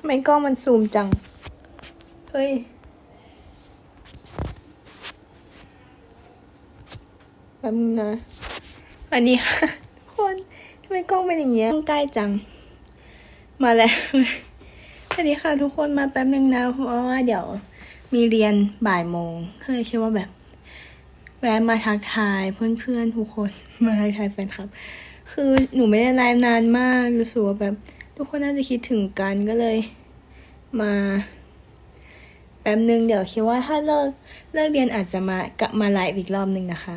ทำไมกล้องมันซูมจัง เฮ้ย แบบนึงนะสวัสดีค่ะทุกคนทำไมกล้องเป็นอย่างเงี้ยกล้องใกล้จัง มาแล้วสวัสดีค่ะทุกคนมาแป๊บนึงนะ เพราะว่าเดี๋ยวมีเรียนบ่ายโมงก็เลยคิดว่าแบบ แวะมาทักทายเพื่อนๆทุกคน มาทักทายแฟนคลับ คือหนูไม่ได้ไลฟ์นานมากรู้สึกว่าแบบ ทุกคนน่าจะคิดถึงกันก็เลย มาแป๊บนึงเดี๋ยวคิดว่าถ้าเลิกเลิกเรียนอาจจะมากลับมาไลฟ์อีกรอบนึงนะคะ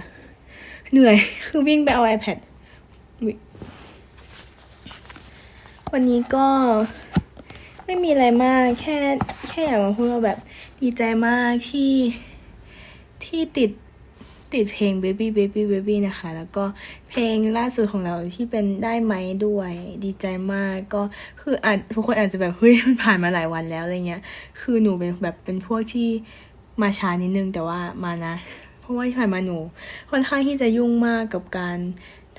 เหนื่อยคือวิ่งไปเอา iPad วันนี้ก็ไม่มีอะไรมากแค่แค่อยากมาพูดว่าแบบดีใจมากที่ที่ติด ติดเพลง baby baby baby นะคะ แล้วก็เพลงล่าสุดของเราที่เป็นได้ไหมด้วย ดีใจมากก็คืออาจทุกคนอาจจะแบบเฮ้ยมันผ่านมาหลายวันแล้วอะไรเงี้ย คือหนูเป็นแบบเป็นพวกที่มาช้านิดนึงแต่ว่ามานะ เพราะว่าที่ผ่านมาหนูค่อนข้างที่จะยุ่งมากกับการ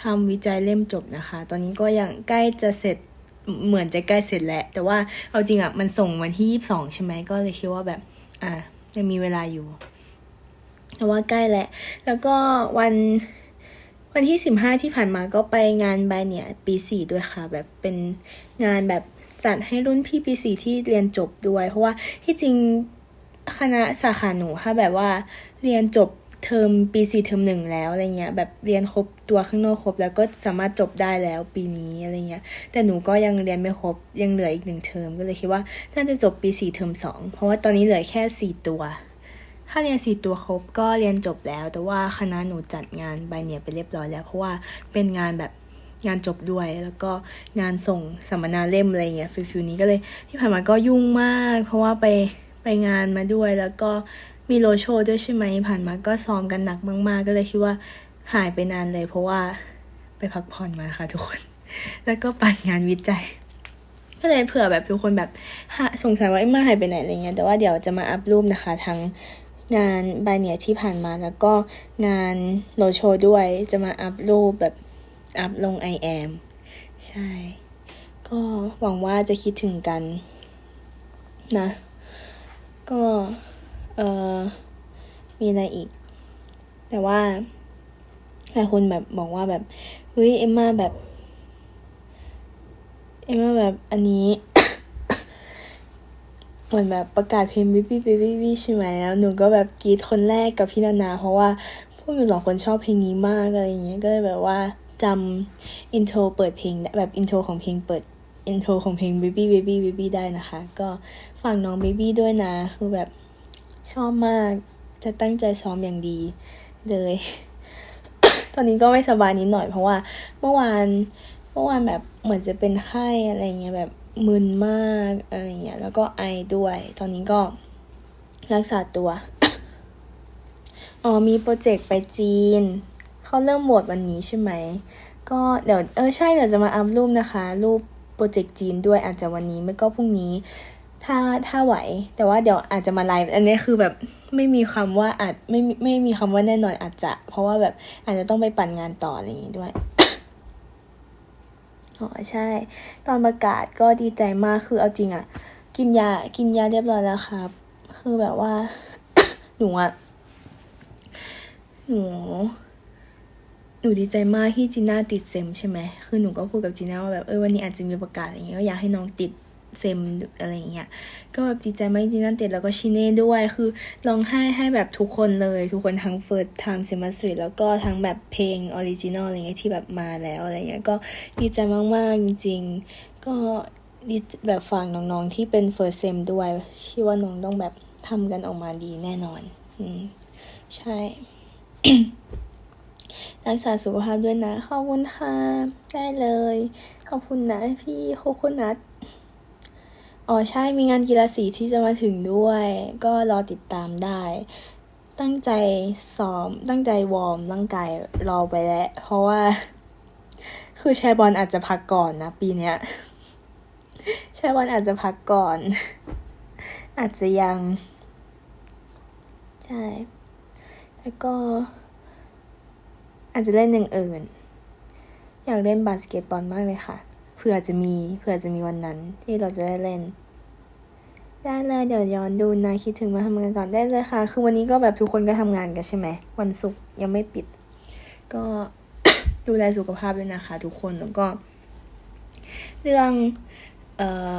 ทำวิจัยเล่มจบนะคะ ตอนนี้ก็ยังใกล้จะเสร็จเหมือนจะใกล้เสร็จแล้ว แต่ว่าเอาจริงอะ่ะมันส่งวันที่ยี่สิบสองใช่ไหมก็เลยคิดว่าแบบ อะยังมีเวลาอยู่ แต่ว่าใกล้แล้วแล้วก็วันวันที่สิบห้าที่ผ่านมาก็ไปงานใบเนี่ยปีสี่ด้วยค่ะ แบบเป็นงานแบบจัดให้รุ่นพี่ปีสี่ที่เรียนจบด้วย เพราะว่าที่จริงคณะสาขาหนูถ้าแบบว่าเรียนจบเทอมปีสี่เทอมหนึ่งแล้วอะไรเงี้ยแบบเรียนครบตัวข้างนอกครบ แล้วก็สามารถจบได้แล้วปีนี้อะไรเงี้ย แต่หนูก็ยังเรียนไม่ครบยังเหลืออีกหนึ่งเทอมก็เลยคิดว่าน่าจะจบปีสี่เทอมสองเพราะว่าตอนนี้เหลือแค่สี่ตัว ถ้าเรียนสี่ตัวครบก็เรียนจบแล้ว แต่ว่าคณะหนูจัดงานใบเนี่ยไปเรียบร้อยแล้ว เพราะว่าเป็นงานแบบงานจบด้วย แล้วก็งานส่งสัมมนาเล่มอะไรเงี้ยฟิลๆนี้ก็เลยที่ผ่านมาก็ยุ่งมาก เพราะว่าไปไปงานมาด้วย แล้วก็มีโรโชด้วยใช่ไหมผ่านมาก็ซ้อมกันหนักมาก ๆ ก็เลยคิดว่าหายไปนานเลย เพราะว่าไปพักผ่อนมาค่ะทุกคน แล้วก็ปั่นงานวิจัยก็เลยเผื่อแบบทุกคนแบบสงสัยว่าไอ้มาหายไปไหนอะไรเงี้ยแต่ว่าเดี๋ยวจะมาอัพรูปนะคะ ทั้ง งานบายเนียที่ผ่านมาแล้วก็งานโรดโชด้วยจะมาอัพรูปแบบอัพลง i am ใช่ ก็หวังว่าจะคิดถึงกันนะ ก็เออมีอะไรอีก แต่ว่าหลายคนแบบบอกว่าแบบเฮ้ยเอ็มมาแบบ เอ็มมาแบบอันนี้ เหมือนแบบประกาศเพลง Baby Baby Baby ใช่ไหมแล้วหนูก็แบบกรีดคนแรกกับพี่นานา เพราะว่าพวกหนูสองคนชอบเพลงนี้มากอะไรอย่างเงี้ยก็เลยแบบว่าจำอินโทรเปิดเพลงแบบอินโทรของเพลงเปิดอินโทรของเพลง Baby Baby Baby ได้นะคะ ก็ฝากน้อง Baby ด้วยนะ คือแบบชอบมากจะตั้งใจซ้อมอย่างดีเลย ตอนนี้ก็ไม่สบายนิดหน่อยเพราะว่าเมื่อวานเมื่อวานแบบเหมือนจะเป็นไข้อะไรเงี้ยแบบ มึนมากอะไรเงี้ยแล้วก็ไอด้วย ตอนนี้ก็รักษาตัว อ๋อมีโปรเจกต์ไปจีน เขาเริ่มโหวตวันนี้ใช่ไหม ก็เดี๋ยวเออใช่เดี๋ยวจะมาอัพรูปนะคะ รูปโปรเจกต์จีนด้วยอาจจะวันนี้ไม่ก็พรุ่งนี้ ถ้าถ้าไหว แต่ว่าเดี๋ยวอาจจะมาไลฟ์อันนี้คือแบบไม่มีคำว่าอาจไม่ไม่มีคำว่าแน่นอนอาจจะ เพราะว่าแบบอาจจะต้องไปปั่นงานต่ออะไรอย่างงี้ด้วย อ๋อใช่ ตอนประกาศก็ดีใจมากคือเอาจริงอะกินยากินยาเรียบร้อยแล้วครับ คือแบบว่า หนูอะหนูหนูดีใจมากที่จีน่าติดเซมใช่ไหมคือหนูก็พูดกับจีน่าว่าแบบเออวันนี้อาจจะมีประกาศอะไรเงี้ยก็อยากให้น้องติด เซมอะไรเงี้ยก็แบบดีใจมากที่จีน่าติดแล้วก็ชิเน่ด้วยคือร้องไห้ให้แบบทุกคนเลย ทุกคนทั้งเฟิร์สไทม์เซมัสวิแล้วก็ทั้งแบบเพลงออริจินอลอะไรเงี้ยที่แบบมาแล้วอะไรเงี้ยก็ดีใจมากๆจริง ๆ ก็ดีแบบฝากน้องๆที่เป็นเฟิร์สเซมด้วยคิดว่าน้องต้องแบบทำกันออกมาดีแน่นอน อืม ใช่รักษาสุขภาพด้วยนะ ขอบคุณค่ะ ได้เลย ขอบคุณนะพี่โคโคนัท อ๋อใช่มีงานกีฬาสีที่จะมาถึงด้วย ก็รอติดตามได้ ตั้งใจซ้อม ตั้งใจวอร์มร่างกายรอไปแล้ว เพราะว่า คือแชร์บอลอาจจะพักก่อนนะ ปีเนี้ยแชร์บอลอาจจะพักก่อน อาจจะยัง ใช่แล้วก็ อาจจะเล่นอย่างอื่น อยากเล่นบาสเกตบอลมากเลยค่ะเผื่อจะมีเผื่อจะมีวันนั้นที่เราจะได้เล่น ได้เลยเดี๋ยวย้อนดูนะคิดถึงมาทำงานก่อนได้เลยค่ะ คือวันนี้ก็แบบทุกคนก็ทำงานกันใช่ไหมวันศุกร์ยังไม่ปิด ก็ดูแลสุขภาพด้วยนะคะ ทุกคนแล้วก็ เรื่องเอ่อ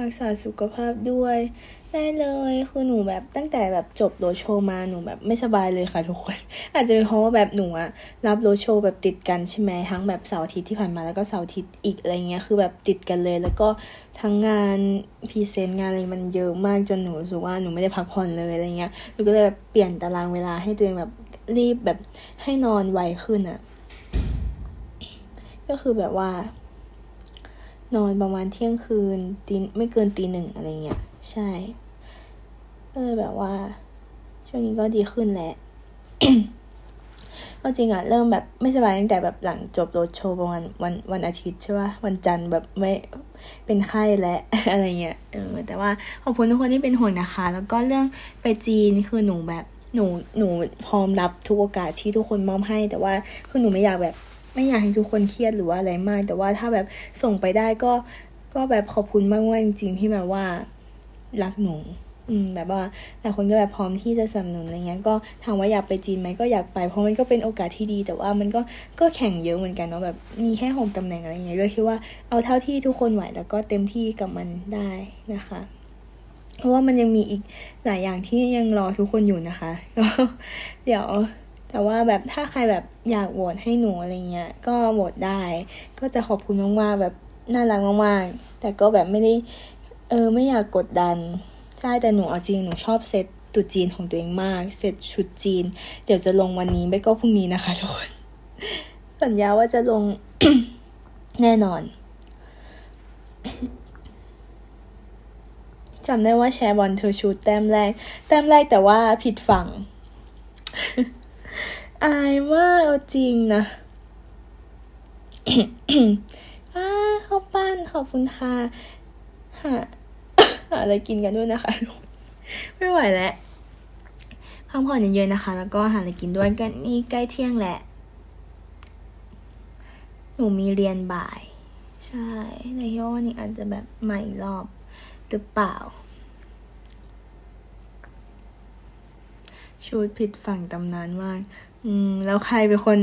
รักษาสุขภาพด้วย ได้เลยคือหนูแบบตั้งแต่แบบจบโรโชมาหนูแบบไม่สบายเลยค่ะทุกคน อาจจะเป็นเพราะว่าแบบหนูอะรับโรโชแบบติดกันใช่ไหมทั้งแบบเสาร์อาทิตย์ที่ผ่านมาแล้วก็เสาร์อาทิตย์อีกอะไรเงี้ยคือแบบติดกันเลย แล้วก็ทั้งงานพรีเซนต์งานอะไรมันเยอะมากจนหนูรู้สึกว่าหนูไม่ได้พักผ่อนเลยอะไรเงี้ยหนูก็เลยแบบเปลี่ยนตารางเวลาให้ตัวเองแบบรีบแบบให้นอนไวขึ้นอะก็คือแบบว่า นอนประมาณเที่ยงคืนตีไม่เกินตีหนึ่งอะไรเงี้ย ใช่ก็เลยแบบว่า ช่วงนี้ก็ดีขึ้นแหละก็จริงอะเริ่มแบบไม่สบายตั้งแต่แบบหลังจบโรดโชว์ประมาณวันวันอาทิตย์ใช่ปะวันจันทร์แบบไม่เป็นไข้และอะไรเงี้ยเออแต่ว่าขอบคุณทุกคนที่เป็นห่วงนะคะ แล้วก็เรื่องไปจีนคือหนูแบบหนูหนูพร้อมรับทุกโอกาสที่ทุกคนมอบให้ แต่ว่าคือหนูไม่อยากแบบไม่อยากให้ทุกคนเครียดหรือว่าอะไรมาก แต่ว่าถ้าแบบส่งไปได้ก็ก็แบบขอบคุณมากมากๆจริงๆที่แบบว่า รักหนูอืมแบบว่าแต่คนก็แบบพร้อมที่จะสนับสนุนอะไรเงี้ยก็ถามว่าอยากไปจีนไหมก็อยากไป เพราะมันก็เป็นโอกาสที่ดี แต่ว่ามันก็ก็แข่งเยอะเหมือนกันเนาะแบบมีแค่หกตำแหน่งอะไรเงี้ยก็คิดว่าเอาเท่าที่ทุกคนไหวแล้วก็เต็มที่กับมันได้นะคะ เพราะว่ามันยังมีอีกหลายอย่างที่ยังรอทุกคนอยู่นะคะก็เดี๋ยวแต่ว่าแบบถ้าใครแบบอยากโหวตให้หนูอะไรเงี้ยก็โหวตได้ ก็จะขอบคุณมากๆแบบน่ารักมากๆแต่ก็แบบไม่ได้ เออไม่อยากกดดัน ใช่แต่หนูเอาจริงหนูชอบเซตตรุษจีนของตัวเองมากเซตชุดจีน เดี๋ยวจะลงวันนี้ไม่ก็พรุ่งนี้นะคะทุกคนสัญญาว่าจะลงแน่นอนจำได้ว่าแชร์บอลเธอชูดแต้มแรก แต้มแรกแต่ว่าผิดฝั่ง อายมากเอาจริงนะอ่าข้าวปั้นขอบคุณค่ะหา หาอะไรกินกันด้วยนะคะทุกคนไม่ไหวแล้วพักผ่อนเยอะๆนะคะ แล้วก็หาอะไรกินด้วยกันนี่ใกล้เที่ยงแหละ หนูมีเรียนบ่าย ใช่ในย่วันนี้อาจจะแบบใหม่รอบหรือเปล่าชุดผิดฝั่งตำนานมาก อืม แล้วใครเป็นคน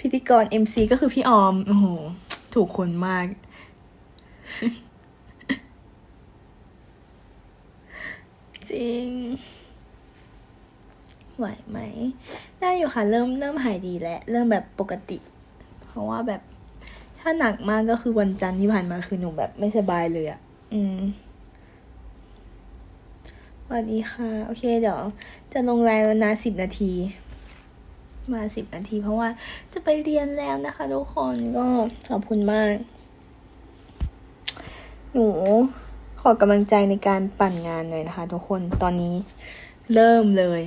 พิธีกร MC ก็คือพี่ออม โอ้โห ถูกคนมาก จริง ไหวไหม ได้อยู่ค่ะ เริ่มเริ่มหายดีแล้ว เริ่มแบบปกติ เพราะว่าแบบถ้าหนักมากก็คือวันจันทร์ที่ผ่านมาคือหนูแบบไม่สบายเลยอะ่ะ อืมสวัสดีค่ะ โอเค เดี๋ยว จะลงไลน์วนะสิบนาที มาสิบนาทีเพราะว่าจะไปเรียนแล้วนะคะทุกคนก็ขอบคุณมาก หนู ขอกำลังใจในการปั่นงานหน่อยนะคะ ทุกคนตอนนี้เริ่มเลย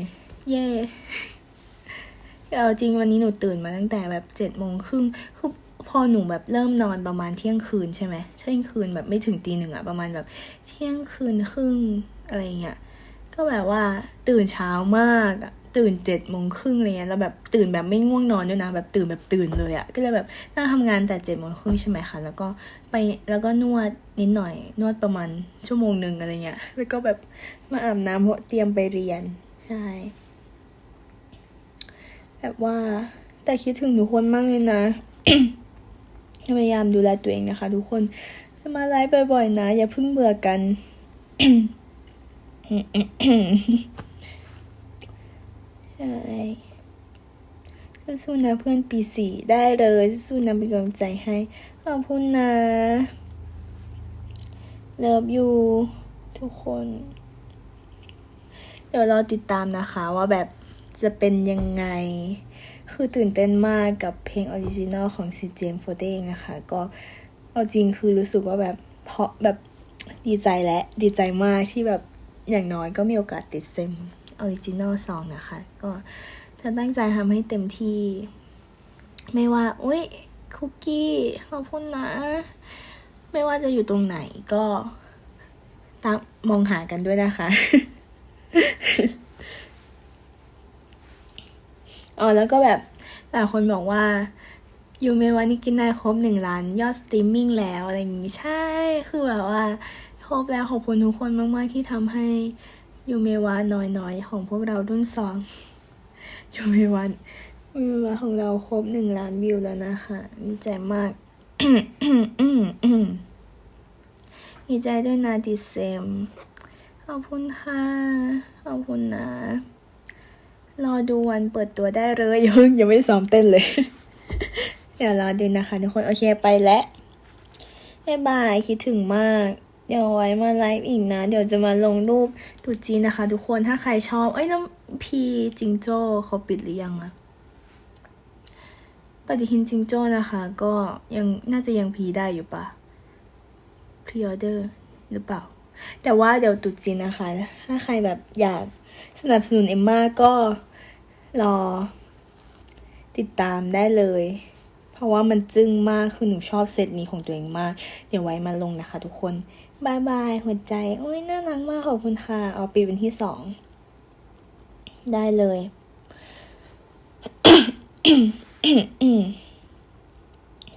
เย่เอาจริงวันนี้หนูตื่นมาตั้งแต่แบบเจ็ดโมงครึ่งคือพอหนูแบบเริ่มนอนประมาณเที่ยงคืนใช่ไหมเที่ยงคืนแบบไม่ถึงตีหนึ่งอะประมาณแบบเที่ยงคืนครึ่งอะไรเงี้ยก็แบบว่าตื่นเช้ามากอะ ตื่นเจ็ดโมงครึ่งอะไรเงี้ยแล้วแบบตื่นแบบไม่ง่วงนอนด้วยนะ แบบตื่นแบบตื่นเลยอะก็เลยแบบนั่งทำงานแต่เจ็ดโมงครึ่งใช่ไหมคะแล้วก็ไปแล้วก็นวดนิดหน่อย นวดประมาณชั่วโมงหนึ่งอะไรเงี้ยแล้วก็แบบมาอาบน้ำเพราะเตรียมไปเรียนใช่แบบว่าแต่คิดถึงทุกคนมากเลยนะพยายามดูแลตัวเองนะคะ ทุกคนจะมาไลฟ์บ่อยๆนะ อย่าเพิ่งเบื่อกัน สู้นะเพื่อนปีสี่ได้เลยสู้นะเป็นกำลังใจให้ขอบคุณนะเลิฟยูทุกคน เดี๋ยวเราติดตามนะคะว่าแบบจะเป็นยังไง คือตื่นเต้นมากกับเพลงออริจินอลของซีเจมโฟเองนะคะ ก็เอาจริงคือรู้สึกว่าแบบเพราะแบบดีใจและดีใจมากที่แบบอย่างน้อยก็มีโอกาสติดเซม ออริจินอลซองนะคะ ก็จะตั้งใจทำให้เต็มที่ ไม่ว่าอุ้ยคุกกี้ขอบคุณนะ ไม่ว่าจะอยู่ตรงไหนก็ตามมองหากันด้วยนะคะอ๋อแล้วก็แบบหลายคนบอกว่ายูเมวานี่กินได้ครบหนึ่งล้านยอดสตรีมมิ่งแล้วอะไรอย่างงี้ใช่ คือแบบว่าพบแล้วขอบคุณทุกคนมาก ๆ ที่ทำให้ ยูเมวะน้อยๆ ของพวกเรารุ่นสองยูเมวะยูเมวะของเราครบหนึ่งล้านวิวแล้วนะคะดีใจมากดีใจด้วยนะดิเซมขอบคุณค่ะ ขอบคุณนะ รอดูวันเปิดตัวได้เลยยังยังไม่ซ้อมเต้นเลย เดี๋ยวรอดูนะคะทุกคน โอเคไปแล้วบ๊ายบาย คิดถึงมาก เดี๋ยวไว้มาไลฟ์อีกนะ เดี๋ยวจะมาลงรูปตรุ๊จีนนะคะ ทุกคนถ้าใครชอบ เอ้ยน้ำพีจิงโจ้เขาปิดหรือยังอะปฏิทินจิงโจ้นะคะ ก็ยังน่าจะยังพีได้อยู่ปะพรีออเดอร์หรือเปล่า แต่ว่าเดี๋ยวตรุ๊จีนนะคะ ถ้าใครแบบอยากสนับสนุนเอมมาก็รอติดตามได้เลย เพราะว่ามันจึ้งมากคือหนูชอบเซตนี้ของตัวเองมาก เดี๋ยวไว้มาลงนะคะทุกคน บายบายหัวใจโอ้ยน่ารักมากขอบคุณค่ะ เอาปีเป็นที่สอง ได้เลย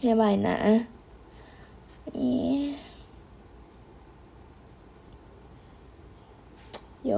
บายบายนะนี่โย